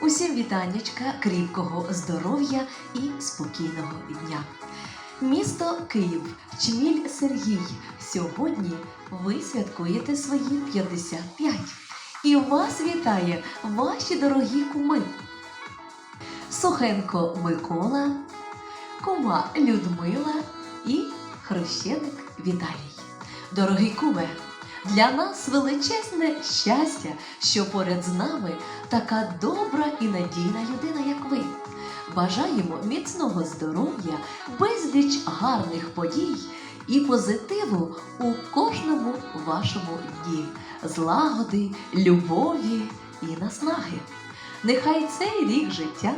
Усім вітаннячка, кріпкого здоров'я і спокійного дня. Місто Київ, Чміль Сергій. Сьогодні ви святкуєте свої 55. І вас вітає ваші дорогі куми. Сухенко Микола, кума Людмила і хрещеник Віталій. Дорогий куме, для нас величезне щастя, що поряд з нами така добра і надійна людина, як ви. Бажаємо міцного здоров'я, безліч гарних подій і позитиву у кожному вашому дні, злагоди, любові і наснаги. Нехай цей рік життя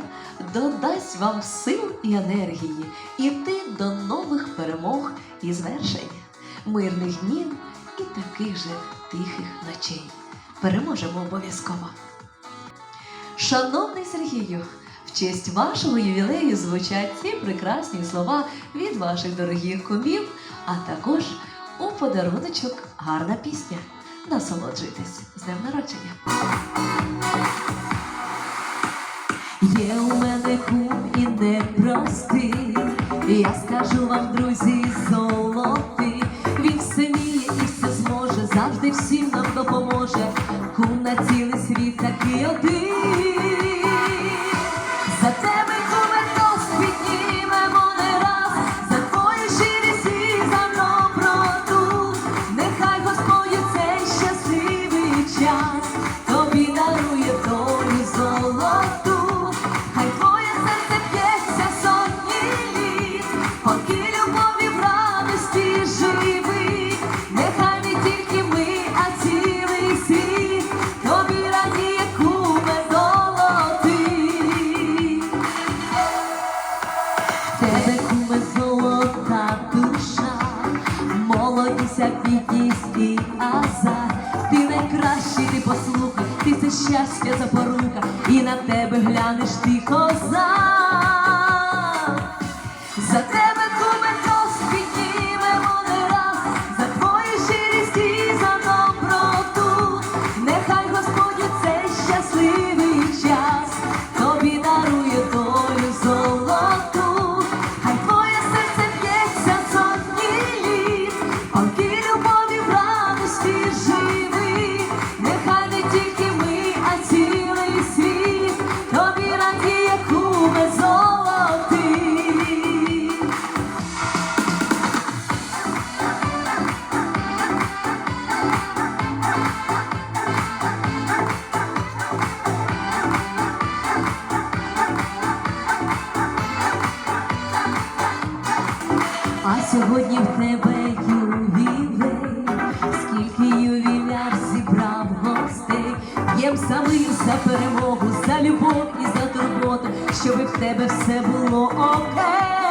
додасть вам сил і енергії іти до нових перемог і звершень, мирних днів і таких же тихих ночей. Переможемо обов'язково. Шановний Сергію, в честь вашого ювілею звучать ці прекрасні слова від ваших дорогих кумів, а також у подаруночок гарна пісня. Насолоджуйтесь з днем народження. Є у мене кум і непростий, я скажу вам, друзі, золотий. Допоможе. Кум на цілий такий один. Бідність і аза, Ти найкращий, ти послухай, ти це щастя запорука, і на тебе глянеш ти коза. А сьогодні в тебе ювілей, скільки ювіляр зібрав гостей, П'єм самим за перемогу, за любов і за турботу, щоби в тебе все було окей.